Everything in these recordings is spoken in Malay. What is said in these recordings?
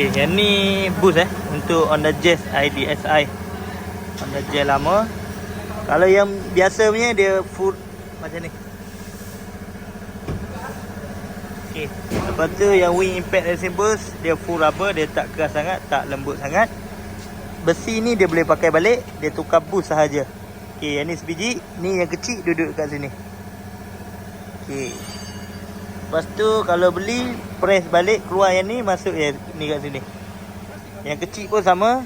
Okey, yang ni boost eh untuk Honda Jazz IDSI. Honda Jazz lama. Kalau yang biasa punya dia full macam ni. Okey, lepas tu yang wing impact racing boost dia full rubber, dia tak keras sangat, tak lembut sangat. Besi ni dia boleh pakai balik, dia tukar boost sahaja. Okey, yang ni sebiji, ni yang kecil duduk kat sini. Okey. Lepas tu kalau beli press balik keluar yang ni masuk yang ni kat sini. Yang kecil pun sama.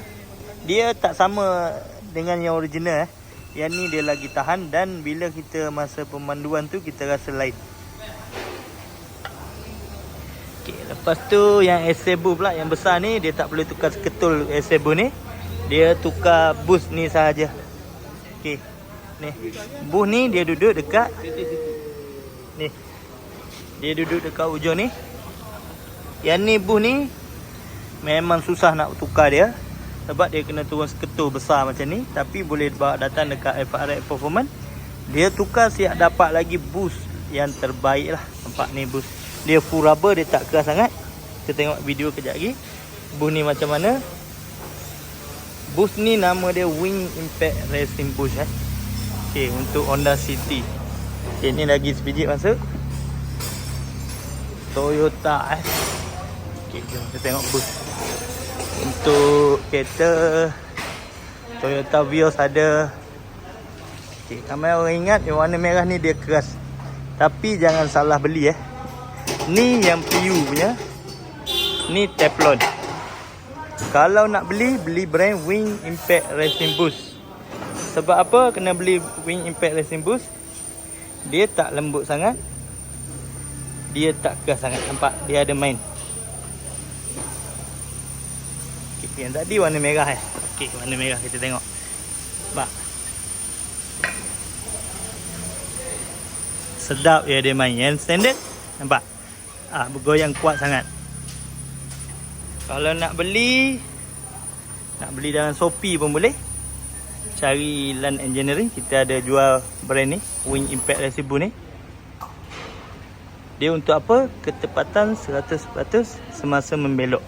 Dia tak sama dengan yang original eh. Yang ni dia lagi tahan dan bila kita masa pemanduan tu kita rasa lain. Okey, lepas tu yang Acebo pula yang besar ni dia tak boleh tukar ketul Acebo ni. Dia tukar boost ni sahaja. Okey. Ni. Boost ni dia duduk dekat ni. Dia duduk dekat ujung ni. Yang ni boost ni memang susah nak tukar dia. Sebab dia kena turun seketul besar macam ni. Tapi boleh bawa datang dekat FRX Performance. Dia tukar siap dapat lagi boost yang terbaik lah. Nampak ni boost. Dia full rubber, dia tak keras sangat. Kita tengok video kejap lagi. Boost ni macam mana. Boost ni nama dia Wing Impact Racing Boost eh. Okay, untuk Honda City. Okay, ni lagi sebiji masuk. Toyota eh. Okay, jom kita tengok boost. Untuk kereta Toyota Vios ada. Okay, ramai orang ingat yang warna merah ni dia keras. Tapi jangan salah beli eh. Ni yang PU punya. Ni Teflon. Kalau nak beli, beli brand Wing Impact Racing Boost. Sebab apa kena beli Wing Impact Racing Boost? Dia tak lembut sangat. Dia tak keras sangat. Nampak? Dia ada main. Okay, yang tadi warna merah eh. Okey, warna merah kita tengok. Nampak? Sedap dia main. Yang standard, nampak? Ah, bergoyang kuat sangat. Kalau nak beli nak beli dalam Shopee pun boleh. Cari Land Engineering, kita ada jual brand ni, Wing Impact Boot ni. Dia untuk apa? Ketepatan 100% semasa membelok.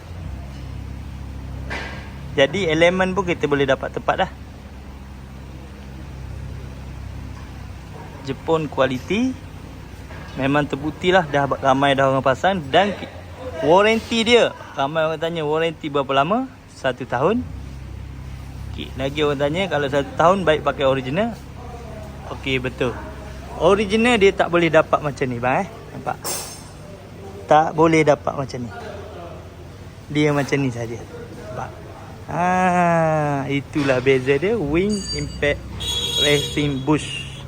Jadi elemen pun kita boleh dapat tepat dah. Jepun kualiti Memang terbukti lah dah ramai dah orang pasang Dan warranty dia Ramai orang tanya warranty berapa lama? Satu tahun okay. Lagi orang tanya kalau satu tahun baik pakai original Okey betul Original dia tak boleh dapat macam ni bang eh Nampak? Tak boleh dapat macam ni. Dia macam ni saja. Nampak? Ah, itulah beza dia. Wing Impact Racing Bush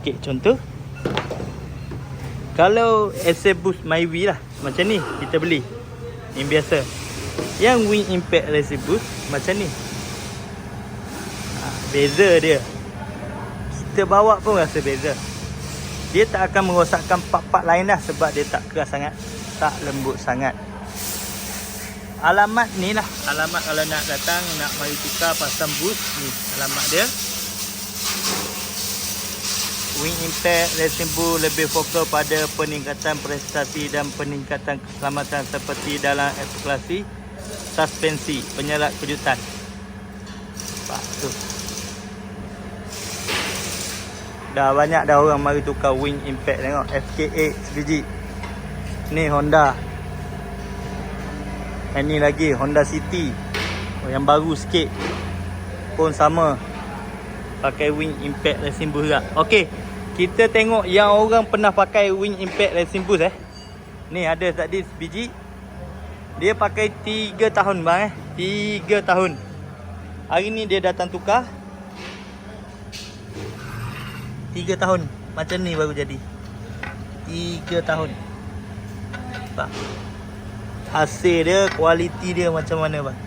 Okey contoh. Kalau SA Boost MyWi lah. Macam ni kita beli. Yang biasa. Yang Wing Impact Racing Boost Macam ni. Ha, Beza dia. Kita bawa pun rasa beza Dia tak akan merosakkan part-part lain dah Sebab dia tak keras sangat Tak lembut sangat Alamat ni lah Alamat kalau nak datang Nak mari tukar pasang boost Ni alamat dia Wing Impact Racing Bull lebih fokus pada peningkatan prestasi dan peningkatan keselamatan seperti dalam evakuasi, suspensi, penyerat kejutan. Nampak tu. Dah banyak dah orang mari tukar Wing Impact tengok FK8 sebiji. Ni Honda. Yang ni lagi Honda City. Oh, yang baru sikit. Pun sama. Pakai Wing Impact Racing Bull juga. Okey. Kita tengok yang orang pernah pakai Wing Impact Racing Boost eh. Ni ada tadi sebiji. Dia pakai 3 tahun bang eh. 3 tahun. Hari ni dia datang tukar. 3 tahun. Macam ni baru jadi. 3 tahun. Nampak? Hasil dia, kualiti dia macam mana bang.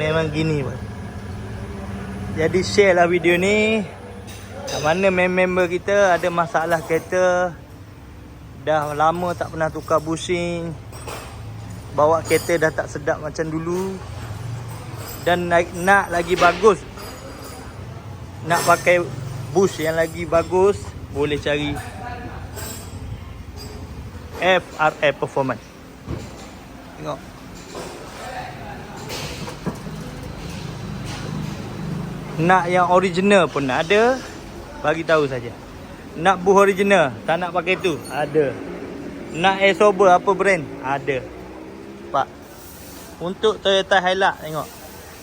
Memang gini bang. Jadi share lah video ni. Kat mana member kita ada masalah kereta Dah lama tak pernah tukar bushing Bawa kereta dah tak sedap macam dulu Dan nak lagi bagus Nak pakai bus yang lagi bagus boleh cari FRF Performance. Tengok. Nak yang original pun ada bagi tahu saja. Nak bus original tak nak pakai tu ada. Nak air sober apa brand ada. Pak untuk Toyota Hilux tengok.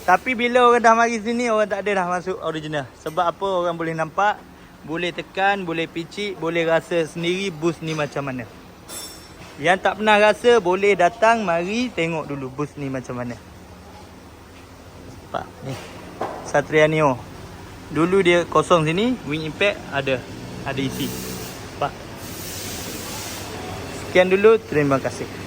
Tapi bila orang dah mari sini orang tak ada dah masuk original. Sebab apa orang boleh nampak, boleh tekan, boleh picit, boleh rasa sendiri bus ni macam mana. Yang tak pernah rasa boleh datang mari tengok dulu bus ni macam mana. Pak ni. Satria Neo. Dulu dia kosong sini, wing impact ada ada isi. Pak. Sekian dulu, terima kasih.